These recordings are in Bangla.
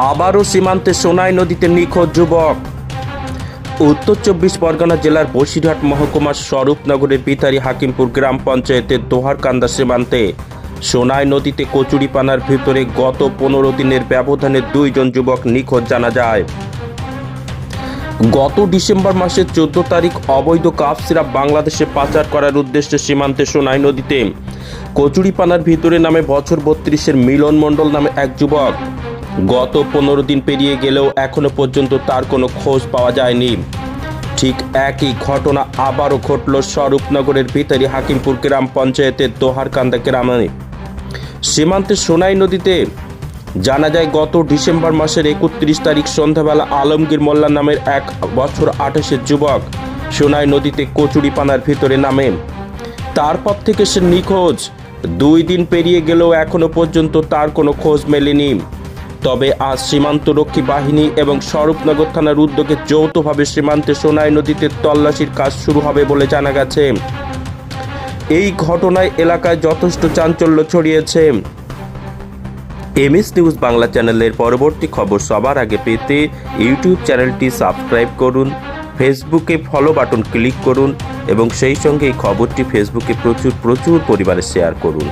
আবারও সীমান্তে সোনাই নদীতে নিখোঁজ যুবক। উত্তর চব্বিশ পরগনা জেলার বসিরহাট মহকুমার স্বরূপনগরের বিতারি হাকিমপুর গ্রাম পঞ্চায়েতের দোহারকান্দা সীমান্তে সোনাই নদীতে কচুরিপানার ভিতরে গত পনেরো দিনের ব্যবধানে দুইজন যুবক নিখোঁজ জানা যায়। গত ডিসেম্বর মাসের চোদ্দ তারিখ অবৈধ কাপ সিরাপ বাংলাদেশে পাচার করার উদ্দেশ্যে সীমান্তে সোনাই নদীতে কচুরিপানার ভিতরে নামে বছর বত্রিশের মিলন মণ্ডল নামে এক যুবক। গত পনেরো দিন পেরিয়ে গেলেও এখনও পর্যন্ত তার কোনো খোঁজ পাওয়া যায়নি। ঠিক একই ঘটনা আবারও ঘটল স্বরূপনগরের ভিতরি হাকিমপুর গ্রাম পঞ্চায়েতের দোহারকান্দা গ্রামে। সীমান্তে সোনাই নদীতে জানা যায়, গত ডিসেম্বর মাসের একত্রিশ তারিখ সন্ধ্যাবেলা আলমগীর মোল্লা নামের এক বছর আঠাশের যুবক সোনাই নদীতে কচুরিপানার ভিতরে নামে। তারপর থেকে সে নিখোঁজ। দুই দিন পেরিয়ে গেলেও এখনও পর্যন্ত তার কোনো খোঁজ মেলেনি। তবে আজ সীমান্তরক্ষী বাহিনী এবং স্বরূপনগর থানার উদ্যোগে যৌথভাবে সীমান্তে সোনাই নদীতে তল্লাশির কাজ শুরু হবে বলে জানা গেছে। এই ঘটনায় এলাকায় যথেষ্ট চাঞ্চল্য ছড়িয়েছে। এমএস নিউজ বাংলা চ্যানেলের পরবর্তী খবর সবার আগে পেতে ইউটিউব চ্যানেলটি সাবস্ক্রাইব করুন, ফেসবুকে ফলো বাটন ক্লিক করুন এবং সেই সঙ্গে এই খবরটি ফেসবুকে প্রচুর প্রচুর পরিমাণে শেয়ার করুন।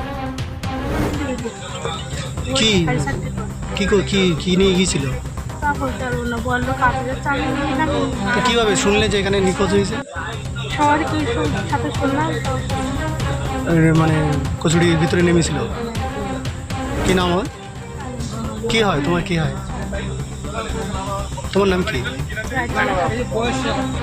কি? কি কো- কি কি নিয়ে গিয়েছিল? তা বলতে পারব না বলল কাপড়ের চাল নিয়ে আমি তো কীভাবে শুনলে যে এখানে নিখোঁজ হয়েছে? সবার কি শু- সাথে শুনলাম তো এর মানে কচুরির ভিতরে নেমেছিল? কি নাম হয়? কি হয়? তোমার কি হয়? তোমার নাম কি? রাজি।